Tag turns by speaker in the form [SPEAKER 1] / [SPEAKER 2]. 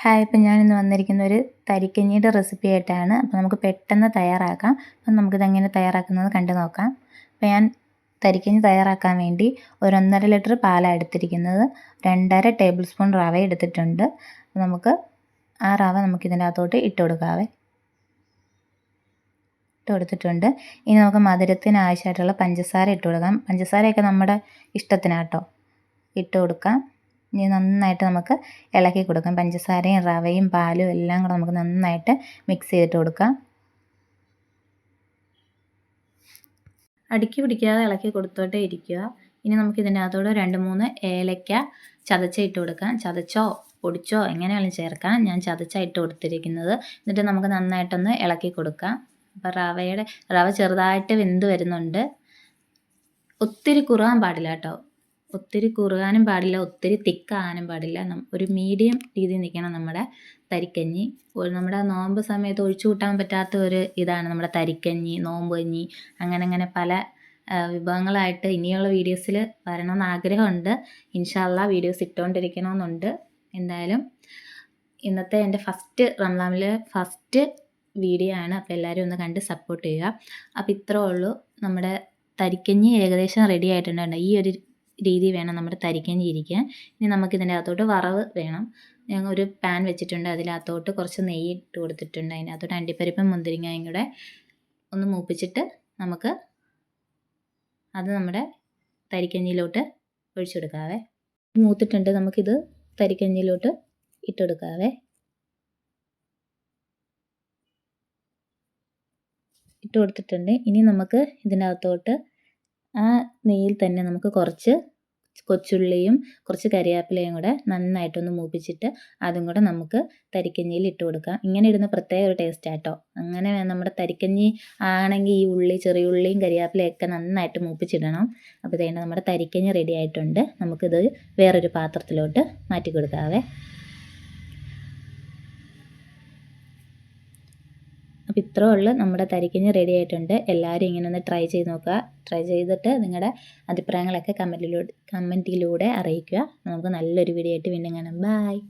[SPEAKER 1] Hi ഇപ്പം ഞാനിന്ന് വന്നിരിക്കുന്ന ഒരു തരിക്കഞ്ഞിയുടെ റെസിപ്പി ആയിട്ടാണ്. അപ്പോൾ നമുക്ക് പെട്ടെന്ന് തയ്യാറാക്കാം. അപ്പം നമുക്കിത് എങ്ങനെ തയ്യാറാക്കുന്നത് കണ്ടു നോക്കാം. അപ്പോൾ ഞാൻ തരിക്കഞ്ഞി തയ്യാറാക്കാൻ വേണ്ടി ഒരു ഒന്നര ലിറ്റർ പാലാണ് എടുത്തിരിക്കുന്നത്. രണ്ടര ടേബിൾ സ്പൂൺ റവ എടുത്തിട്ടുണ്ട്. നമുക്ക് ആ റവ നമുക്ക് ഇതിന്റെ അകത്തോട്ട് ഇട്ട് കൊടുക്കാവേ. ഇട്ട് കൊടുത്തിട്ടുണ്ട്. ഇനി നമുക്ക് മധുരത്തിന് ആവശ്യമായിട്ടുള്ള പഞ്ചസാര ഇട്ട് കൊടുക്കാം. പഞ്ചസാരയൊക്കെ നമ്മുടെ ഇഷ്ടത്തിനാട്ടോ. ഇട്ട് കൊടുക്കാം. ഇനി നന്നായിട്ട് നമുക്ക് ഇളക്കി കൊടുക്കാം. പഞ്ചസാരയും റവയും പാലും എല്ലാം കൂടെ നമുക്ക് നന്നായിട്ട് മിക്സ് ചെയ്തിട്ട് കൊടുക്കാം. അടുക്കി പിടിക്കാതെ ഇളക്കി കൊടുത്തോട്ടേ ഇരിക്കുക. ഇനി നമുക്ക് ഇതിന്റെ അകത്തോടെ രണ്ട് മൂന്ന് ഏലക്ക ചതച്ച ഇട്ട് കൊടുക്കാം. ചതച്ചോ പൊടിച്ചോ എങ്ങനെയാണ് ചേർക്കാം. ഞാൻ ചതച്ച ഇട്ട് കൊടുത്തിരിക്കുന്നത്. എന്നിട്ട് നമുക്ക് നന്നായിട്ടൊന്ന് ഇളക്കി കൊടുക്കാം. അപ്പോൾ റവയുടെ റവ ചെറുതായിട്ട് വെന്ത് വരുന്നുണ്ട്. ഒത്തിരി കുറുകാൻ പാടില്ല കേട്ടോ. ഒത്തിരി കുറുകാനും പാടില്ല ഒത്തിരി തിക്കാകാനും പാടില്ല. ഒരു മീഡിയം രീതിയിൽ നിൽക്കണം നമ്മുടെ തരിക്കഞ്ഞി. നമ്മുടെ നോമ്പ് സമയത്ത് ഒഴിച്ചു കൂട്ടാൻ പറ്റാത്ത ഒരു ഇതാണ് നമ്മുടെ തരിക്കഞ്ഞി നോമ്പ് കഞ്ഞി അങ്ങനെ അങ്ങനെ പല വിഭവങ്ങളായിട്ട് ഇനിയുള്ള വീഡിയോസിൽ വരണമെന്ന് ആഗ്രഹമുണ്ട്. ഇൻഷാല്ല വീഡിയോസ് ഇട്ടുകൊണ്ടിരിക്കണമെന്നുണ്ട്. എന്തായാലും ഇന്നത്തെ എന്റെ ഫസ്റ്റ് റംലാമിലെ ഫസ്റ്റ് വീഡിയോ ആണ്. അപ്പോൾ എല്ലാവരും ഒന്ന് കണ്ട് സപ്പോർട്ട് ചെയ്യുക. അപ്പോൾ ഇത്രേ ഉള്ളൂ. നമ്മുടെ തരിക്കഞ്ഞി ഏകദേശം റെഡി ആയിട്ടുണ്ടായിരുന്നു. ഈ ഒരു രീതി വേണം നമ്മുടെ തരിക്കഞ്ഞി ഇരിക്കാൻ. ഇനി നമുക്കിതിന്റെ അകത്തോട്ട് വറവ് വേണം. ഞാൻ ഒരു പാൻ വെച്ചിട്ടുണ്ട്. അതിനകത്തോട്ട് കുറച്ച് നെയ്യ് ഇട്ട് കൊടുത്തിട്ടുണ്ട്. അതിനകത്തോട്ട് അണ്ടിപ്പരിപ്പും മുന്തിരിങ്ങയും കൂടെ ഒന്ന് മൂപ്പിച്ചിട്ട് നമുക്ക് അത് നമ്മുടെ തരിക്കഞ്ഞിയിലോട്ട് ഒഴിച്ചെടുക്കാവേ മൂത്തിട്ടുണ്ട് നമുക്കിത് തരിക്കഞ്ഞിയിലോട്ട് ഇട്ടെടുക്കാവേ ഇട്ട് കൊടുത്തിട്ടുണ്ട്. ഇനി നമുക്ക് ഇതിനകത്തോട്ട് ആ നെയ്യിൽ തന്നെ നമുക്ക് കുറച്ച് കൊച്ചുള്ളിയും കുറച്ച് കരിവേപ്പിലയും കൂടെ നന്നായിട്ടൊന്ന് മൂപ്പിച്ചിട്ട് അതും കൂടെ നമുക്ക് തരിക്കഞ്ഞിയിൽ ഇട്ട് കൊടുക്കാം. ഇങ്ങനെ ഇടുന്ന പ്രത്യേക ഒരു ടേസ്റ്റ് ആട്ടോ അങ്ങനെ നമ്മുടെ തരിക്കഞ്ഞി ആണെങ്കിൽ ഈ ഉള്ളി ചെറിയ ഉള്ളിയും കരിവേപ്പിലയൊക്കെ നന്നായിട്ട് മൂപ്പിച്ചിടണം. അപ്പോൾ ഇതേണ്ട നമ്മുടെ തരിക്കഞ്ഞി റെഡി ആയിട്ടുണ്ട്. നമുക്കിത് വേറൊരു പാത്രത്തിലോട്ട് മാറ്റി കൊടുക്കാവേ. അപ്പോൾ ഇത്രേ ഉള്ളൂ. നമ്മുടെ തരിക്കഞ്ഞ് റെഡി ആയിട്ടുണ്ട്. എല്ലാവരും ഇങ്ങനെ ഒന്ന് ട്രൈ ചെയ്ത് നോക്കുക. ട്രൈ ചെയ്തിട്ട് നിങ്ങളുടെ അഭിപ്രായങ്ങളൊക്കെ കമന്റിലൂടെ കമന്റിലൂടെ അറിയിക്കുക. നമുക്ക് നല്ലൊരു വീഡിയോ ആയിട്ട് വീണ്ടും കാണാം. ബായ്